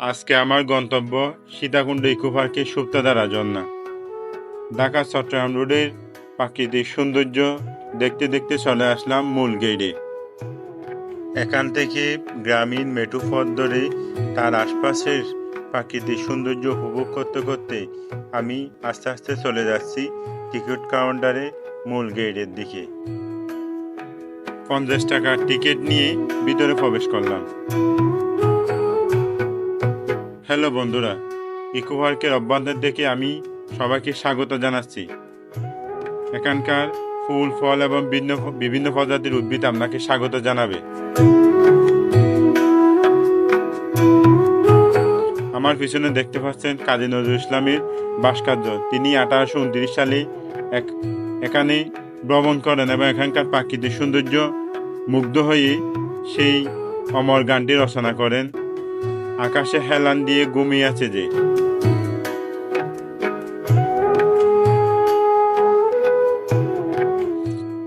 আজকে আমার গন্তব্য সীতাকুণ্ড ইকো পার্কের সুপ্তাধারা ঝর্ণা ঢাকা, চট্টগ্রাম রোডের প্রাকৃতিক সৌন্দর্য দেখতে দেখতে চলে আসলাম মূল গেটে এখান থেকে গ্রামীণ মেটু পথ ধরে তার আশপাশের প্রাকৃতিক সৌন্দর্য উপভোগ করতে করতে আমি আস্তে আস্তে চলে যাচ্ছি টিকিট কাউন্টারে মূল গেটের দিকে। পঞ্চাশ টাকার টিকিট নিয়ে ভিতরে প্রবেশ করলাম। হ্যালো বন্ধুরা ইকো পার্কের অভ্যন্তর থেকে আমি সবাইকে স্বাগত জানাচ্ছি। এখানকার ফুল, ফল এবং বিভিন্ন বিভিন্ন প্রজাতির উদ্ভিদ আপনাকে স্বাগত জানাবে। আমার পিছনে দেখতে পাচ্ছেন কাজী নজরুল ইসলামের ভাস্কর্য। তিনি আঠারোশো উনত্রিশ সালে এক এখানে ভ্রমণ করেন এবং এখানকার প্রাকৃতিক সৌন্দর্য মুগ্ধ হয়ে সেই অমর গানটি রচনা করেন। আকাশে হেলান দিয়ে ঘুমিয়ে আছে যে।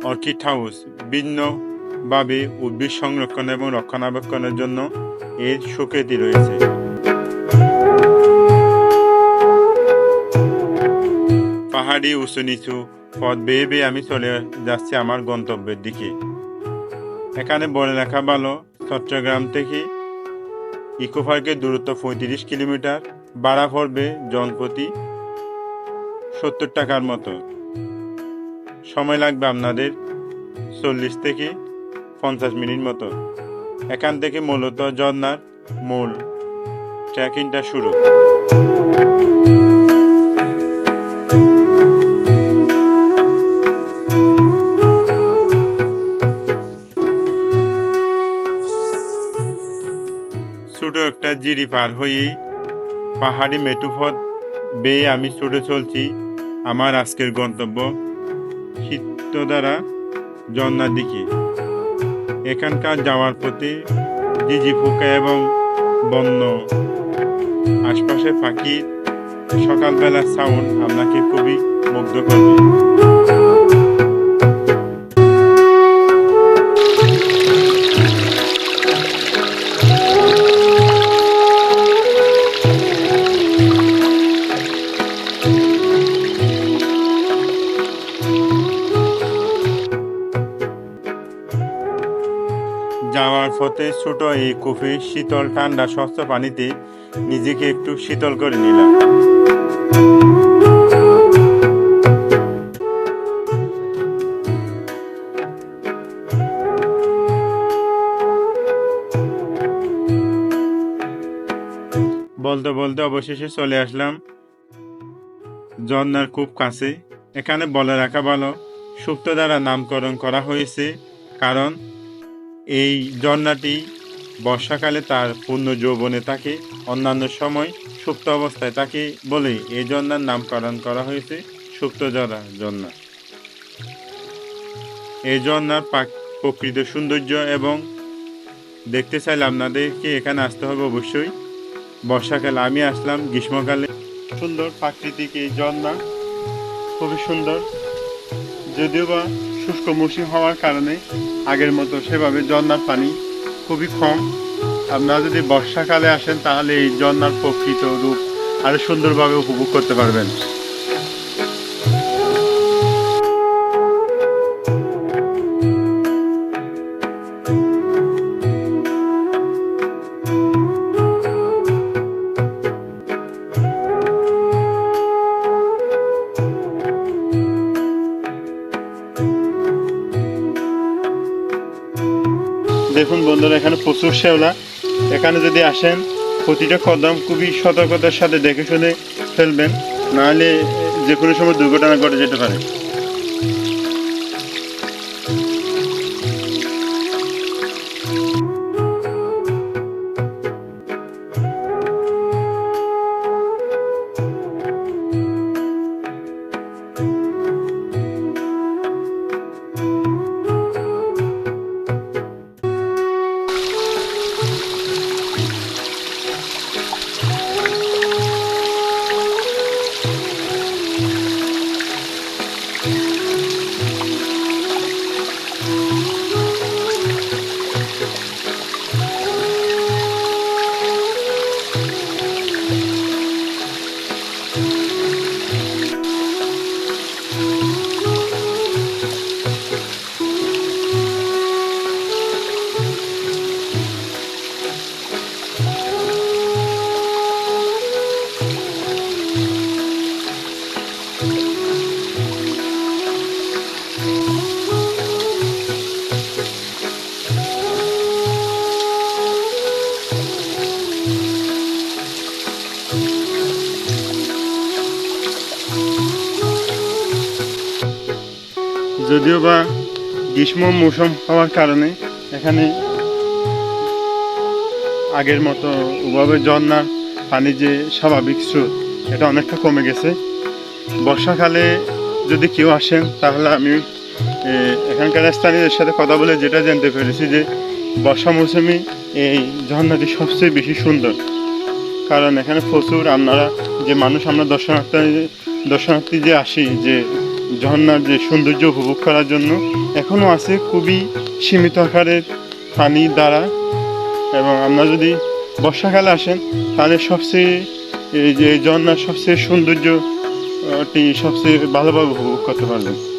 অর্কিড হাউস ভিন্নভাবে উদ্ভিদ সংরক্ষণ এবং রক্ষণাবেক্ষণের জন্য এর সুখ্যাতি রয়েছে। পাহাড়ি উঁচু নিচু পথ বেয়ে বেয়ে আমি চলে যাচ্ছি আমার গন্তব্যের দিকে। এখানে বলে রাখা ভালো চট্টগ্রাম থেকে ইকো পার্কের দূরত্ব পঁয়ত্রিশ কিলোমিটার ভাড়া পড়বে জনপ্রতি সত্তর টাকার মতো। সময় লাগবে আপনাদের চল্লিশ থেকে পঞ্চাশ মিনিট মতো। এখান থেকে মূলত ঝর্নার মূল ট্রেকিংটা শুরু। একটা জিরি পার হয়ে পাহাড়ি মেটুপথ বেয়ে আমি ছুটে চলছি আমার আজকের গন্তব্য শীতদ্বারা ঝর্নার দিকে। এখানকার যাওয়ার পথে জিজি পোকা এবং বন্য আশপাশে পাখির সকালবেলার সাউন্ড আপনাকে খুবই মুগ্ধ করবে। যাওয়ার ছোট এই কফি শীতল ঠান্ডা স্বচ্ছ পানিতে নিজেকে একটু শীতল করে নিলাম। বলতে বলতে অবশেষে চলে আসলাম ঝর্নার খুব কাছে। এখানে বলে রাখা ভালো সুপ্ত দ্বারা নামকরণ করা হয়েছে, কারণ এই ঝর্ণাটি বর্ষাকালে তার পূর্ণ যৌবনে থাকে অন্যান্য সময় সুপ্ত অবস্থায় তাকে বলে এই ঝর্ণার নামকরণ করা হয়েছে সুপ্ত জরা ঝর্ণা। এই ঝর্ণার প্রাক- প্রকৃত সৌন্দর্য এবং দেখতে চাইলে আপনাদেরকে এখানে আসতে হবে অবশ্যই। বর্ষাকালে আমি আসলাম, গ্রীষ্মকালে। সুন্দর প্রাকৃতিক এই ঝর্ণা খুবই সুন্দর, যদিও বা শুষ্ক মৌসুম হওয়ার কারণে আগের মতো সেভাবে জন্নার পানি খুবই কম। আপনারা যদি বর্ষাকালে আসেন, তাহলে এই জন্নার প্রকৃত রূপ আরও সুন্দরভাবে উপভোগ করতে পারবেন। দেখুন বন্ধুরা, এখানে প্রচুর শ্যাওলা। এখানে যদি আসেন, প্রতিটা কদম খুবই সতর্কতার সাথে দেখে শুনে ফেলবেন। নাহলে যে কোনো সময় দুর্ঘটনা ঘটে যেতে পারে। যদিও বা গ্রীষ্ম মৌসুম হওয়ার কারণে এখানে আগের মতো ওভাবে ঝর্ণার পানি যে স্বাভাবিক স্রোত, এটা অনেকটা কমে গেছে। বর্ষাকালে যদি কেউ আসেন, তাহলে আমি এখানকার স্থানীয়দের সাথে কথা বলে যেটা জানতে পেরেছি যে বর্ষা মৌসুমে এই ঝর্ণাটি সবচেয়ে বেশি সুন্দর। কারণ এখানে প্রচুর আপনারা, যে মানুষ আমরা দর্শনার্থী দর্শনার্থী যে আসি, যে ঝর্ণার যে সৌন্দর্য উপভোগ করার জন্য এখনও আছে খুবই সীমিত আকারের পানি দ্বারা। এবং আমরা যদি বর্ষাকালে আসেন, তাহলে সবচেয়ে এই যে ঝর্নার সবচেয়ে সৌন্দর্যটি সবচেয়ে ভালোভাবে উপভোগ করতে পারবেন।